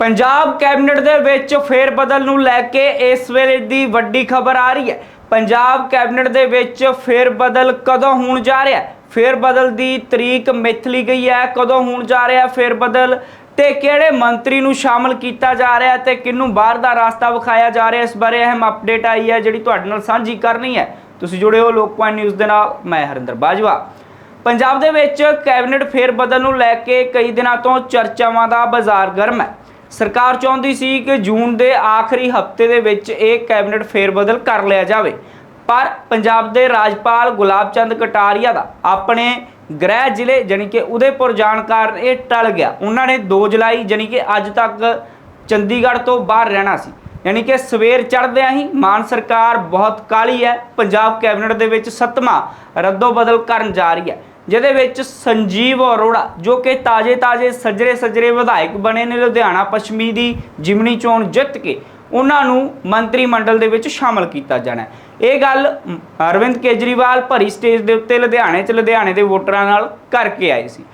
Punjab cabinet ਦੇ ਵਿੱਚ ਫੇਰ ਬਦਲ ਨੂੰ ਲੈ ਕੇ ਇਸ ਵੇਲੇ ਦੀ ਵੱਡੀ ਖਬਰ ਆ ਰਹੀ ਹੈ। ਪੰਜਾਬ ਕੈਬਨਿਟ ਦੇ ਵਿੱਚ ਫੇਰ ਬਦਲ ਕਦੋਂ ਹੋਣ ਜਾ ਰਿਹਾ ਹੈ? ਫੇਰ ਬਦਲ ਦੀ ਤਰੀਕ ਮਿੱਥ ਗਈ ਹੈ। ਕਦੋਂ ਹੋਣ ਜਾ ਰਿਹਾ ਹੈ ਫੇਰ ਬਦਲ ਤੇ ਕਿਹੜੇ ਮੰਤਰੀ ਨੂੰ ਸ਼ਾਮਲ ਕੀਤਾ ਜਾ ਰਿਹਾ ਹੈ ਤੇ ਕਿਹਨੂੰ ਬਾਹਰ ਦਾ ਰਾਸਤਾ ਵਿਖਾਇਆ ਜਾ ਰਿਹਾ ਇਸ ਬਾਰੇ ਅਹਿਮ ਅਪਡੇਟ ਆਈ ਹੈ, ਜਿਹੜੀ ਤੁਹਾਡੇ ਨਾਲ ਸਾਂਝੀ ਕਰਨੀ ਹੈ। ਤੁਸੀਂ ਜੁੜੇ ਹੋ ਲੋਕ ਪੁਆਇੰਟ ਨਿਊਜ਼ ਦੇ ਨਾਲ। ਮੈਂ ਹਰਿੰਦਰ ਬਾਜਵਾ। ਪੰਜਾਬ ਦੇ ਵਿੱਚ ਕੈਬਨਿਟ ਫੇਰ ਬਦਲ ਨੂੰ ਲੈ ਕੇ ਕਈ ਦਿਨਾਂ ਤੋਂ ਚਰਚਾਵਾਂ ਦਾ ਬਾਜ਼ਾਰ ਗਰਮ ਹੈ। ਸਰਕਾਰ ਚਾਹੁੰਦੀ ਸੀ ਕਿ ਜੂਨ ਦੇ ਆਖਰੀ ਹਫ਼ਤੇ ਦੇ ਵਿੱਚ ਇਹ ਕੈਬਨਿਟ ਫੇਰਬਦਲ ਕਰ ਲਿਆ ਜਾਵੇ। ਪਰ ਪੰਜਾਬ ਦੇ ਰਾਜਪਾਲ ਗੁਲਾਬ ਚੰਦ ਕਟਾਰੀਆ ਦਾ ਆਪਣੇ ਗ੍ਰਹਿ ਜ਼ਿਲ੍ਹੇ ਜਾਣੀ ਕਿ ਉਦੈਪੁਰ ਜਾਣ ਕਾਰਨ ਇਹ ਟਲ ਗਿਆ। ਉਹਨਾਂ ਨੇ 2 ਜੁਲਾਈ ਜਾਣੀ ਕਿ ਅੱਜ ਤੱਕ ਚੰਡੀਗੜ੍ਹ ਤੋਂ ਬਾਹਰ ਰਹਿਣਾ ਸੀ। ਯਾਨੀ ਕਿ ਸਵੇਰ ਚੜ੍ਹਦਿਆਂ ਹੀ ਮਾਨ ਸਰਕਾਰ ਬਹੁਤ ਕਾਲੀ ਹੈ। ਪੰਜਾਬ ਕੈਬਨਿਟ ਦੇ ਵਿੱਚ ਸੱਤਵਾਂ ਰੱਦੋ ਬਦਲ ਕਰਨ ਜਾ ਰਹੀ ਹੈ। ਜਿਹਦੇ ਵਿੱਚ ਸੰਜੀਵ ਅਰੋੜਾ, ਜੋ ਕਿ ਤਾਜੇ-ਤਾਜੇ ਸੱਜਰੇ ਸੱਜਰੇ ਵਿਧਾਇਕ ਬਣੇ ਨੇ ਲੁਧਿਆਣਾ ਪੱਛਮੀ ਦੀ ਜਿਮਨੀ ਚੋਣ ਜਿੱਤ ਕੇ ਉਹਨਾਂ ਨੂੰ ਮੰਤਰੀ ਮੰਡਲ ਦੇ ਵਿੱਚ ਸ਼ਾਮਲ ਕੀਤਾ ਜਾਣਾ ਹੈ। ਇਹ ਗੱਲ ਅਰਵਿੰਦ ਕੇਜਰੀਵਾਲ ਭਰੀ ਸਟੇਜ ਦੇ ਉੱਤੇ ਲੁਧਿਆਣੇ 'ਚ ਲੁਧਿਆਣੇ ਦੇ ਵੋਟਰਾਂ ਨਾਲ ਕਰਕੇ ਆਏ ਸੀ।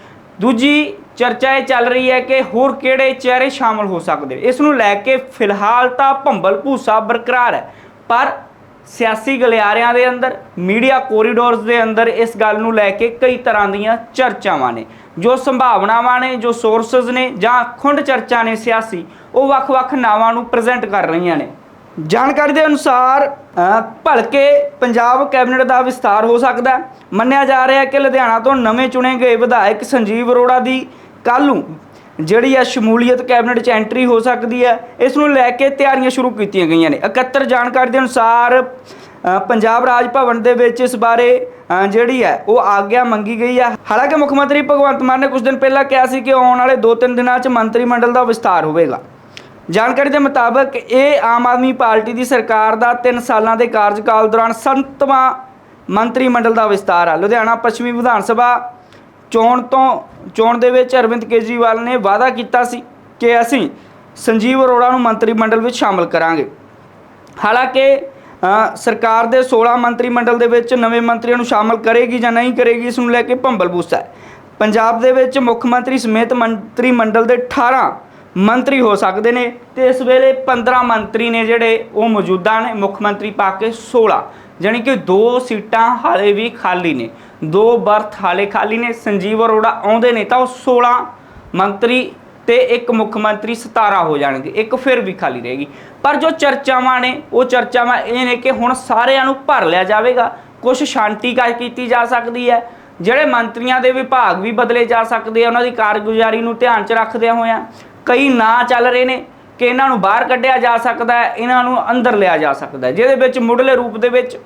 ਦੂਜੀ ਚਰਚਾ ਇਹ ਚੱਲ ਰਹੀ ਹੈ ਕਿ ਹੋਰ ਕਿਹੜੇ ਚਿਹਰੇ ਸ਼ਾਮਲ ਹੋ ਸਕਦੇ? ਇਸ ਨੂੰ ਲੈ ਕੇ ਫਿਲਹਾਲ ਤਾਂ ਭੰਬਲ ਭੂਸਾ ਬਰਕਰਾਰ ਹੈ, ਪਰ ਸਿਆਸੀ ਗਲਿਆਰਿਆਂ ਦੇ ਅੰਦਰ, ਮੀਡੀਆ ਕੋਰੀਡੋਰਸ ਦੇ ਅੰਦਰ ਇਸ ਗੱਲ ਨੂੰ ਲੈ ਕੇ ਕਈ ਤਰ੍ਹਾਂ ਦੀਆਂ ਚਰਚਾਵਾਂ ਨੇ। ਜੋ ਸੰਭਾਵਨਾਵਾਂ ਨੇ, ਜੋ ਸੋਰਸਸ ਨੇ ਜਾਂ ਖੁੰਡ ਚਰਚਾ ਨੇ ਸਿਆਸੀ, ਉਹ ਵੱਖ-ਵੱਖ ਨਾਵਾਂ ਨੂੰ ਪ੍ਰੈਜ਼ੈਂਟ ਕਰ ਰਹੀਆਂ ਨੇ। ਜਾਣਕਾਰੀ ਦੇ ਅਨੁਸਾਰ ਭਲਕੇ ਪੰਜਾਬ ਕੈਬਨਿਟ ਦਾ ਵਿਸਤਾਰ ਹੋ ਸਕਦਾ ਮੰਨਿਆ ਜਾ ਰਿਹਾ ਹੈ ਕਿ ਲੁਧਿਆਣਾ ਤੋਂ ਨਵੇਂ ਚੁਣੇ ਗਏ ਵਿਧਾਇਕ ਸੰਜੀਵ ਅਰੋੜਾ ਦੀ ਕੱਲ੍ਹ ਨੂੰ ਜਿਹੜੀ ਹੈ ਸ਼ਮੂਲੀਅਤ ਕੈਬਨਿਟ 'ਚ ਐਂਟਰੀ ਹੋ ਸਕਦੀ ਹੈ ਇਸ ਨੂੰ ਲੈ ਕੇ ਤਿਆਰੀਆਂ ਸ਼ੁਰੂ ਕੀਤੀਆਂ ਗਈਆਂ ਨੇ। 71 ਜਾਣਕਾਰੀ ਦੇ ਅਨੁਸਾਰ ਪੰਜਾਬ ਰਾਜ ਭਵਨ ਦੇ ਵਿੱਚ ਇਸ ਬਾਰੇ ਜਿਹੜੀ ਹੈ ਉਹ ਆਗਿਆ ਮੰਗੀ ਗਈ ਹੈ ਹਾਲਾਂਕਿ ਮੁੱਖ ਮੰਤਰੀ ਭਗਵੰਤ ਮਾਨ ਨੇ ਕੁਝ ਦਿਨ ਪਹਿਲਾਂ ਕਿਹਾ ਸੀ ਕਿ ਆਉਣ ਵਾਲੇ 2-3 ਦਿਨਾਂ 'ਚ ਮੰਤਰੀ ਮੰਡਲ ਦਾ ਵਿਸਤਾਰ ਹੋਵੇਗਾ। ਜਾਣਕਾਰੀ ਦੇ ਮੁਤਾਬਕ, ਇਹ ਆਮ ਆਦਮੀ ਪਾਰਟੀ ਦੀ ਸਰਕਾਰ ਦਾ 3 ਸਾਲਾਂ ਦੇ ਕਾਰਜਕਾਲ ਦੌਰਾਨ ਸੰਤਵਾਂ ਮੰਤਰੀ ਮੰਡਲ ਦਾ ਵਿਸਤਾਰ ਹੈ ਲੁਧਿਆਣਾ ਪੱਛਮੀ ਵਿਧਾਨ ਸਭਾ ਚੋਣ ਤੋਂ, ਚੋਣ ਦੇ ਵਿੱਚ ਅਰਵਿੰਦ ਕੇਜਰੀਵਾਲ ਨੇ ਵਾਅਦਾ ਕੀਤਾ ਸੀ ਕਿ ਅਸੀਂ ਸੰਜੀਵ ਅਰੋੜਾ ਨੂੰ ਮੰਤਰੀ ਮੰਡਲ ਵਿੱਚ ਸ਼ਾਮਲ ਕਰਾਂਗੇ। ਹਾਲਾਂਕਿ ਸਰਕਾਰ ਦੇ 16 ਮੰਤਰੀ ਮੰਡਲ ਦੇ ਵਿੱਚ ਨਵੇਂ ਮੰਤਰੀਆਂ ਨੂੰ ਸ਼ਾਮਲ ਕਰੇਗੀ ਜਾਂ ਨਹੀਂ ਕਰੇਗੀ, ਇਸ ਨੂੰ ਲੈ ਕੇ ਭੰਬਲ ਬੂਸਾ ਹੈ। ਪੰਜਾਬ ਦੇ ਵਿੱਚ ਮੁੱਖ ਮੰਤਰੀ ਸਮੇਤ ਮੰਤਰੀ ਮੰਡਲ ਦੇ 18 ਮੰਤਰੀ ਹੋ ਸਕਦੇ ਨੇ ਤੇ ਇਸ ਵੇਲੇ 15 ਮੰਤਰੀ ਨੇ ਜਿਹੜੇ ਉਹ ਮੌਜੂਦਾ ਨੇ, ਮੁੱਖ ਮੰਤਰੀ ਪਾ ਕੇ 16 ਜਾਣੀ ਕਿ ਦੋ ਸੀਟਾਂ ਹਾਲੇ ਵੀ ਖਾਲੀ ਨੇ, ਦੋ ਬਰਥ ਹਾਲੇ ਖਾਲੀ ਨੇ, ਸੰਜੀਵ ਅਰੋੜਾ ਆਉਂਦੇ ਨੇ ਤਾਂ ਉਹ 16 ਮੰਤਰੀ ਤੇ ਇੱਕ ਮੁੱਖ ਮੰਤਰੀ 17 ਹੋ ਜਾਣਗੇ, ਇੱਕ ਫਿਰ ਵੀ ਖਾਲੀ ਰਹੇਗੀ। ਪਰ ਜੋ ਚਰਚਾਵਾਂ ਨੇ, ਉਹ ਚਰਚਾਵਾਂ ਇਹ ਨੇ ਕਿ ਹੁਣ ਸਾਰਿਆਂ ਨੂੰ ਭਰ ਲਿਆ ਜਾਵੇਗਾ ਕੁਝ ਸ਼ਾਂਤੀ ਕਰ ਕੀਤੀ ਜਾ ਸਕਦੀ ਹੈ, ਜਿਹੜੇ ਮੰਤਰੀਆਂ ਦੇ ਵਿਭਾਗ ਵੀ ਬਦਲੇ ਜਾ ਸਕਦੇ ਆ, ਉਹਨਾਂ ਦੀ ਕਾਰਗੁਜ਼ਾਰੀ ਨੂੰ ਧਿਆਨ 'ਚ ਰੱਖਦਿਆਂ ਹੋਇਆਂ, ਕਈ ਨਾਂ ਚੱਲ ਰਹੇ ਨੇ ਕਿ ਇਹਨਾਂ ਨੂੰ ਬਾਹਰ ਕੱਢਿਆ ਜਾ ਸਕਦਾ ਹੈ, ਇਹਨਾਂ ਨੂੰ ਅੰਦਰ ਲਿਆ ਜਾ ਸਕਦਾ ਹੈ। ਜਿਹਦੇ ਵਿੱਚ ਮੁੱਢਲੇ ਰੂਪ ਦੇ ਵਿੱਚ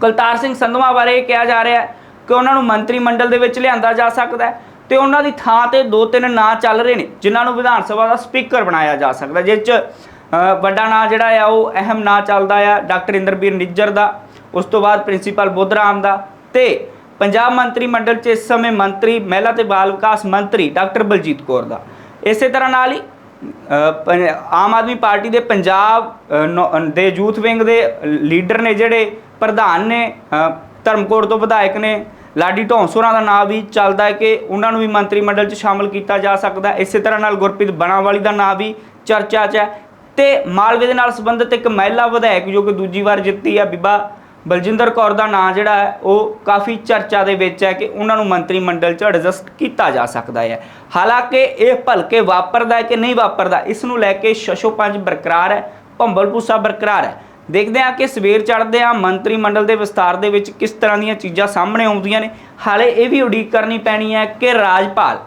ਕੁਲਤਾਰ ਸਿੰਘ ਸੰਧਵਾ ਬਾਰੇ ਇਹ ਕਿਹਾ ਜਾ ਰਿਹਾ ਹੈ ਕਿ ਉਹਨਾਂ ਨੂੰ ਮੰਤਰੀ ਮੰਡਲ ਦੇ ਵਿੱਚ ਲਿਆਂਦਾ ਜਾ ਸਕਦਾ ਹੈ ਤੇ ਉਹਨਾਂ ਦੀ ਥਾਂ ਤੇ ਦੋ ਤਿੰਨ ਨਾਂ ਚੱਲ ਰਹੇ ਨੇ, ਜਿਨ੍ਹਾਂ ਨੂੰ ਵਿਧਾਨ ਸਭਾ ਦਾ ਸਪੀਕਰ ਬਣਾਇਆ ਜਾ ਸਕਦਾ ਜਿਸ 'ਚ ਵੱਡਾ ਨਾਂ ਜਿਹੜਾ ਆ, ਉਹ ਅਹਿਮ ਨਾਂ ਚੱਲਦਾ ਆ, ਡਾਕਟਰ ਇੰਦਰਬੀਰ ਨਿੱਜਰ ਦਾ, ਉਸ ਤੋਂ ਬਾਅਦ ਪ੍ਰਿੰਸੀਪਲ ਬੁੱਧਰਾਮ ਦਾ ਤੇ ਪੰਜਾਬ ਮੰਤਰੀ ਮੰਡਲ 'ਚ ਇਸ ਸਮੇਂ ਮੰਤਰੀ, ਮਹਿਲਾ ਤੇ ਬਾਲ ਵਿਕਾਸ ਮੰਤਰੀ ਡਾਕਟਰ ਬਲਜੀਤ ਕੌਰ ਦਾ। ਇਸੇ ਤਰ੍ਹਾਂ ਨਾਲ ਹੀ ਆਮ ਆਦਮੀ ਪਾਰਟੀ ਦੇ ਪੰਜਾਬ ਅ, ਦੇ ਯੂਥ ਵਿੰਗ ਦੇ ਲੀਡਰ ਨੇ ਜਿਹੜੇ ਪ੍ਰਧਾਨ ਨੇ ਧਰਮਕੋਟ ਤੋਂ ਵਿਧਾਇਕ ਨੇ ਲਾਡੀ ਢੌਂਸੋਰਾਂ ਦਾ ਨਾਮ ਵੀ ਚੱਲਦਾ ਹੈ ਕਿ ਉਹਨਾਂ ਨੂੰ ਵੀ ਮੰਤਰੀ ਮੰਡਲ 'ਚ ਸ਼ਾਮਲ ਕੀਤਾ ਜਾ ਸਕਦਾ ਇਸੇ ਤਰ੍ਹਾਂ ਨਾਲ ਗੁਰਪ੍ਰੀਤ ਬਣਾਵਾਲੀ ਦਾ ਨਾਮ ਵੀ ਚਰਚਾ 'ਚ ਹੈ। ਤੇ ਮਾਲਵੇ ਦੇ ਨਾਲ ਸੰਬੰਧਿਤ ਇੱਕ ਮਹਿਲਾ ਵਿਧਾਇਕ ਜੋ ਕਿ ਦੂਜੀ ਵਾਰ ਜਿੱਤੀ ਆ ਬੀਬਾ ਬਲਜਿੰਦਰ ਕੌਰ ਦਾ ਨਾਂ ਜਿਹੜਾ ਹੈ, ਉਹ ਕਾਫੀ ਚਰਚਾ ਦੇ ਵਿੱਚ ਹੈ ਕਿ ਉਹਨਾਂ ਨੂੰ ਮੰਤਰੀ ਮੰਡਲ 'ਚ ਐਡਜਸਟ ਕੀਤਾ ਜਾ ਸਕਦਾ ਹੈ। ਹਾਲਾਂਕਿ ਇਹ ਭਲਕੇ ਵਾਪਰਦਾ ਹੈ ਕਿ ਨਹੀਂ ਵਾਪਰਦਾ, ਇਸ ਨੂੰ ਲੈ ਕੇ ਸ਼ਸ਼ੋ ਪੰਜ ਬਰਕਰਾਰ ਹੈ, ਭੰਬਲ ਭੂਸਾ ਬਰਕਰਾਰ ਹੈ। ਦੇਖਦੇ ਹਾਂ ਕਿ ਸਵੇਰ ਚੜ੍ਹਦੇ ਆ ਮੰਤਰੀ ਮੰਡਲ ਦੇ ਵਿਸਤਾਰ ਦੇ ਵਿੱਚ ਕਿਸ ਤਰ੍ਹਾਂ ਦੀਆਂ ਚੀਜ਼ਾਂ ਸਾਹਮਣੇ ਆਉਂਦੀਆਂ ਨੇ। ਹਾਲੇ ਇਹ ਵੀ ਉਡੀਕ ਕਰਨੀ ਪੈਣੀ ਹੈ ਕਿ ਰਾਜਪਾਲ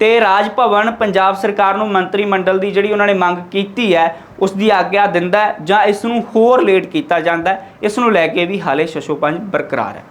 ਤੇ ਰਾਜ ਭਵਨ ਪੰਜਾਬ ਸਰਕਾਰ ਨੂੰ ਮੰਤਰੀ ਮੰਡਲ ਦੀ ਜਿਹੜੀ ਉਹਨਾਂ ਨੇ ਮੰਗ ਕੀਤੀ ਹੈ, ਉਸ ਦੀ ਆਗਿਆ ਦਿੰਦਾ ਜਾਂ ਇਸ ਨੂੰ ਹੋਰ ਲੇਟ ਕੀਤਾ ਜਾਂਦਾ ਇਸ ਨੂੰ ਲੈ ਕੇ ਵੀ ਹਾਲੇ ਸ਼ਸ਼ੋਪੰਜ ਬਰਕਰਾਰ ਹੈ।